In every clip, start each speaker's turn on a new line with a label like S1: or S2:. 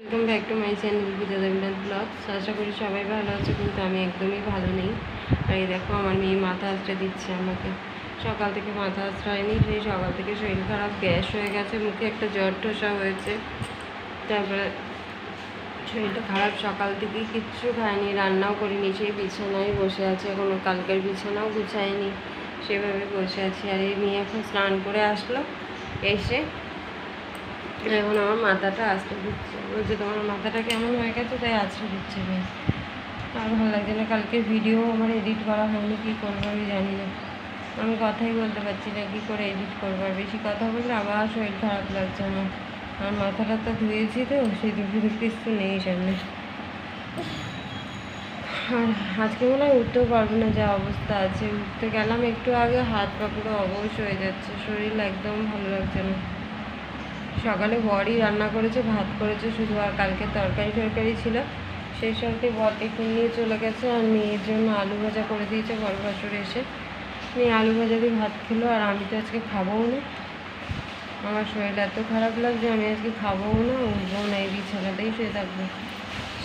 S1: Welcome back to my channel Debnath blog আশা করি সবাই ভালো আছে, কিন্তু আমি একদমই ভালো নেই। আর এই দেখো, আমার মেয়ে মাথা আঁচড়ে দিচ্ছে আমাকে। সকাল থেকে মাথা আঁচড়ায়নি সেই সকাল থেকে শরীর খারাপ, গ্যাস হয়ে গেছে, মুখে একটা জ্বর ঠোসা হয়েছে। তারপরে শরীরটা খারাপ, সকাল থেকে কিচ্ছু খায়নি, রান্নাও করিনি, সেই বিছানায় বসে আছে, এখনও কালকের বিছানাও গুছায়নি সেভাবে বসে আছি, আর এই মেয়ে এখন স্নান করে আসলো, এসে এখন আমার মাথাটা আসতে দিচ্ছে বলছে, তোমার মাথাটা কেমন হয়ে গেছে? তাই আসতে দিচ্ছে বেশ। আর ভালো লাগছে না, কালকে ভিডিও আমার এডিট করা হয়নি, কী করব আমি জানি না। আমি কথাই বলতে পারছি না, কী করে এডিট করব? বেশি কথা বললে আবার শরীর খারাপ লাগছে আমার। আর মাথাটা তো ধুয়েছি তো, সেই দুপুরে কিছু নেই সামনে। আর আজকে মনে হয় উঠতেও পারব না, যা অবস্থা আছে। উঠতে গেলাম, একটু আগে হাত পা পুরো অবশ হয়ে যাচ্ছে, শরীর একদম ভালো লাগছে না। সকালে বরই রান্না করেছে, ভাত করেছে, শুধু আর কালকে তরকারি টরকারি ছিল। সেই সবকে বর টিফিন নিয়ে চলে গেছে আর মেয়ের জন্য আলু ভাজা করে দিয়েছে বড় বাসুর এসে। মেয়ে আলু ভাজা দিয়ে ভাত খেলো আর আমি তো আজকে খাবোও না। আমার শরীর এত খারাপ লাগছে, আমি আজকে খাবোও না, উঠবো না, এই বিছানাতেই শুয়ে থাকব।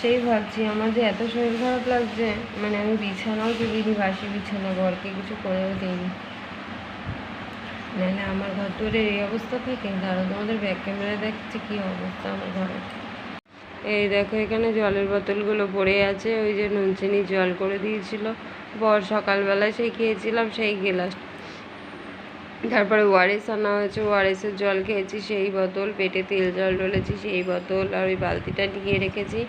S1: সেই ভাবছি, আমার যে এত শরীর খারাপ লাগছে মানে আমি বিছানাও তুলিনি, বাসি বিছানা, বরকে কিছু করেও দিইনি। নাহলে আমার ঘর তোরের এই অবস্থা থাকে। দাঁড়ো তোমাদের ব্যাক ক্যামেরায় দেখছি কী অবস্থা আমার ঘরে। এই দেখো, এখানে জলের বোতলগুলো পড়ে আছে, ওই যে নুন চিনি জল করে দিয়েছিল। বর সকালবেলায় সেই খেয়েছিলাম, সেই গেলাস। তারপরে ওয়ারেস আনা হয়েছে ওয়ারেসের জল খেয়েছি, সেই বোতল, পেটে তেল জল ঢলেছি, সেই বোতল, আর ওই বালতিটা নিয়ে রেখেছি।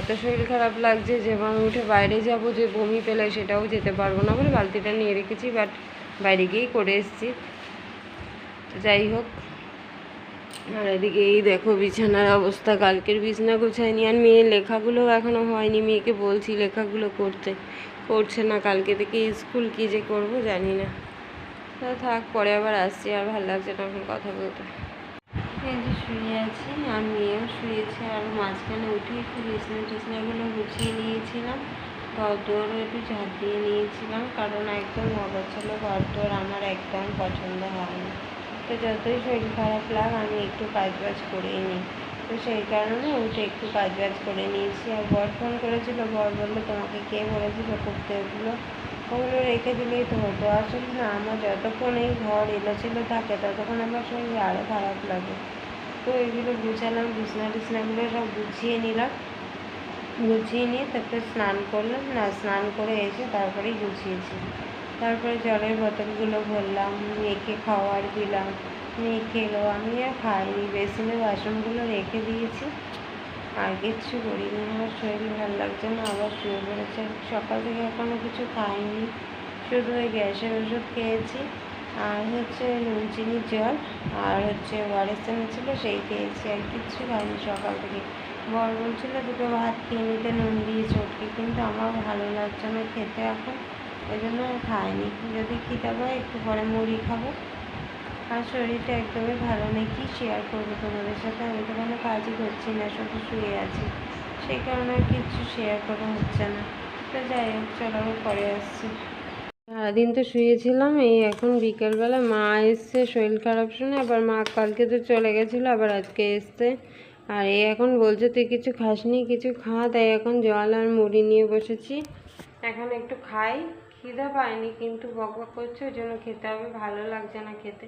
S1: এত শরীর খারাপ লাগছে যে আমি উঠে বাইরে যাব, যে বমি পেলে সেটাও যেতে পারব না বলে বালতিটা নিয়ে রেখেছি, বাট বাইরে গিয়েই করে এসেছি। যাই হোক। আর এদিকে এই দেখো বিছানার অবস্থা, কালকের বিছানা গোছায়নি আর মেয়ের লেখাগুলো এখনও হয়নি। মেয়েকে বলছি লেখাগুলো করতে, করছে না কালকে থেকে স্কুল কী যে করব জানি না। থাক, পরে আবার আসছি, আর ভালো লাগছে না এখন কথা বলতে। এই যে শুয়ে আছি, আর মেয়েও শুয়েছে, আর মাঝখানে উঠে একটু বিছনা টিছনাগুলো গুছিয়ে নিয়েছিলাম। ঘর একটু ঝাঁট দিয়ে নিয়েছিলাম, কারণ একদম অগোছালো ঘর দৌড় আমার একদম পছন্দ হয় না তো যতই শরীর খারাপ লাগ, আমি একটু কাজ বাজ করেই নিই। তো সেই কারণে উঠে একটু কাজ বাজ করে নিয়েছি। আর বর ফোন করেছিল, বর বলল, তোমাকে কে বলেছিল করতে ওগুলো ওগুলো রেখে দিলেই তো হতো। আসলে না, আমার যতক্ষণ এই ঘর এলোছিল থাকে ততক্ষণ আমার শরীর আরও খারাপ লাগে। তো এগুলো গুছালাম, বিছনা টিছনাগুলো সব গুছিয়ে নিলাম। গুছিয়ে নিয়ে তারপরে স্নান করলাম। না, স্নান করে এসে তারপরেই গুছিয়েছি। তারপরে জলের বোতলগুলো ভরলাম মেয়েকে খাওয়ার দিলাম মেয়ে খেলো আমি আর খাইনি বেসিনে বাসনগুলো রেখে দিয়েছি। আর কিচ্ছু করিনি, আমার শরীর ভালো লাগছে না, আবার শুয়ে পড়েছে। সকাল থেকে এখনও কিছু খাইনি, শুধু ওই গ্যাসের ওষুধ খেয়েছি। আর হচ্ছে নুন চিনির জল, আর হচ্ছে ওয়ারেস ছিল সেই খেয়েছি, আর কিচ্ছু খাইনি সকাল থেকে। বর বলছিল, দুটো ভাত খেয়ে নিতে, নুন দিয়ে চটকে। কিন্তু আমার ভালো লাগছে না খেতে এখন। ওই জন্য খাইনি। যদি খিদে পায়, একটু পরে মুড়ি খাব। আর শরীরটা একদমই ভালো নেই। কী শেয়ার করব তোমাদের সাথে? আমি তো কোনো কাজই করছি না, শুধু শুয়ে আছি। সেই কারণে কিচ্ছু শেয়ার করা হচ্ছে না। তো যাই হোক, চলো পরে আসছি। সারাদিন তো শুয়েছিলাম, এই এখন বিকেলবেলা মা এসছে শরীর খারাপ শুনে, আবার মা কালকে তো চলে গেছিল, আবার আজকে এসছে। আর এই এখন বলছে, তুই কিছু খাসনি, কিছু খা। তাই এখন জল আর মুড়ি নিয়ে বসেছি। এখন একটু খাই। খিদে পায়নি কিন্তু বক বক করছে, ওই জন্য খেতে হবে, ভালো লাগছে না খেতে।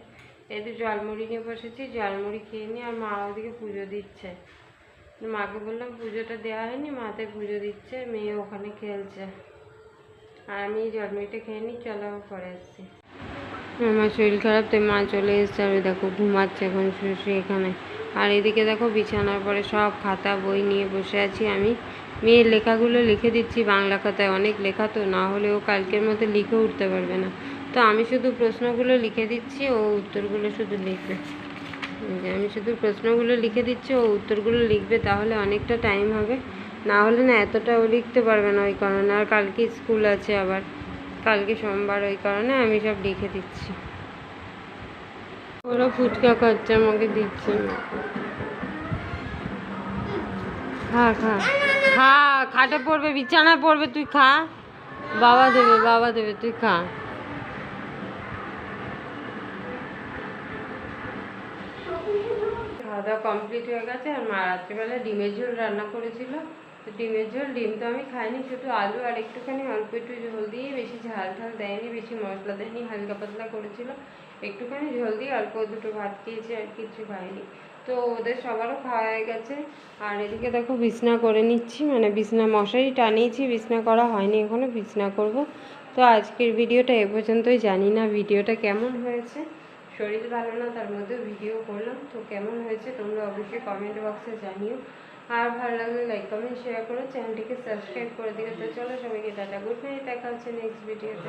S1: এই তো জলমুড়ি নিয়ে বসেছি, জলমুড়ি খেয়ে নিই আর মা ওদিকে পুজো দিচ্ছে। মাকে বললাম, পুজোটা দেওয়া হয়নি, মাতে পুজো দিচ্ছে, মেয়ে ওখানে খেলছে। আর আমি জলমুড়িটা খেয়ে নিই, চলো পরে আসছি। আমার শরীর খারাপ, তাই মা চলে এসছে, আমি দেখো ঘুমাচ্ছে এখন শুয়ে এখানে। আর এদিকে দেখো বিছানার পরে সব খাতা, বই নিয়ে বসে আছি আমি। মেয়ের লেখাগুলো লিখে দিচ্ছি বাংলা খাতায়। অনেক লেখা তো, না হলে ও কালকের মধ্যে লিখে উঠতে পারবে না। তো আমি শুধু প্রশ্নগুলো লিখে দিচ্ছি, ও উত্তরগুলো শুধু লিখবে। আমি শুধু প্রশ্নগুলো লিখে দিচ্ছি, ও উত্তরগুলো লিখবে, তাহলে অনেকটা টাইম হবে। না হলে না এতটা ও লিখতে পারবে না ওই কারণে। আর কালকে স্কুল আছে আবার। কালকে সোমবার ওই কারণে আমি সব লিখে দিচ্ছি। ওরা ফুচকা খাচ্ছে, আমাকে দিচ্ছে খা খা। খা, খাটে পড়বে, বিছানায় পড়বে, তুই খা। বাবা দেবে বাবা দেবে, তুই খা। খাওয়া দাওয়া কমপ্লিট হয়ে গেছে, আর মা রাত্রিবেলা ডিমের ঝোল রান্না করেছিল। তো ডিমের ঝোল, ডিম তো আমি খাইনি, শুধু আলু আর একটুখানি অল্প একটু ঝোল দিয়ে বেশি ঝাল ঝাল দেয়নি, বেশি মশলা দেয়নি, হালকা পাতলা করেছিল। একটুখানি ঝোল দিয়ে অল্প দুটো ভাত খেয়েছি আর কিছু খাইনি। তো ওদের সবারও খাওয়া হয়ে গেছে। আর এদিকে দেখো বিছনা করে নিচ্ছি মানে বিছনা মশারি টানিয়েছি, বিছনা করা হয়নি এখনও বিছনা করব। তো আজকের ভিডিওটা এ পর্যন্তই, জানি না ভিডিওটা কেমন হয়েছে। শরীর ভালো না, তার মধ্যে ভিডিও করলাম। তো কেমন হয়েছে তোমরা অবশ্যই কমেন্ট বক্সে জানিও। আর ভালো লাগলে লাইক কমেন্ট শেয়ার করো। চ্যানেলটিকে সাবস্ক্রাইব করে দিও। তো চলো সবাইকে টাটা। গুড নাইট দেখা হচ্ছে নেক্সট ভিডিওতে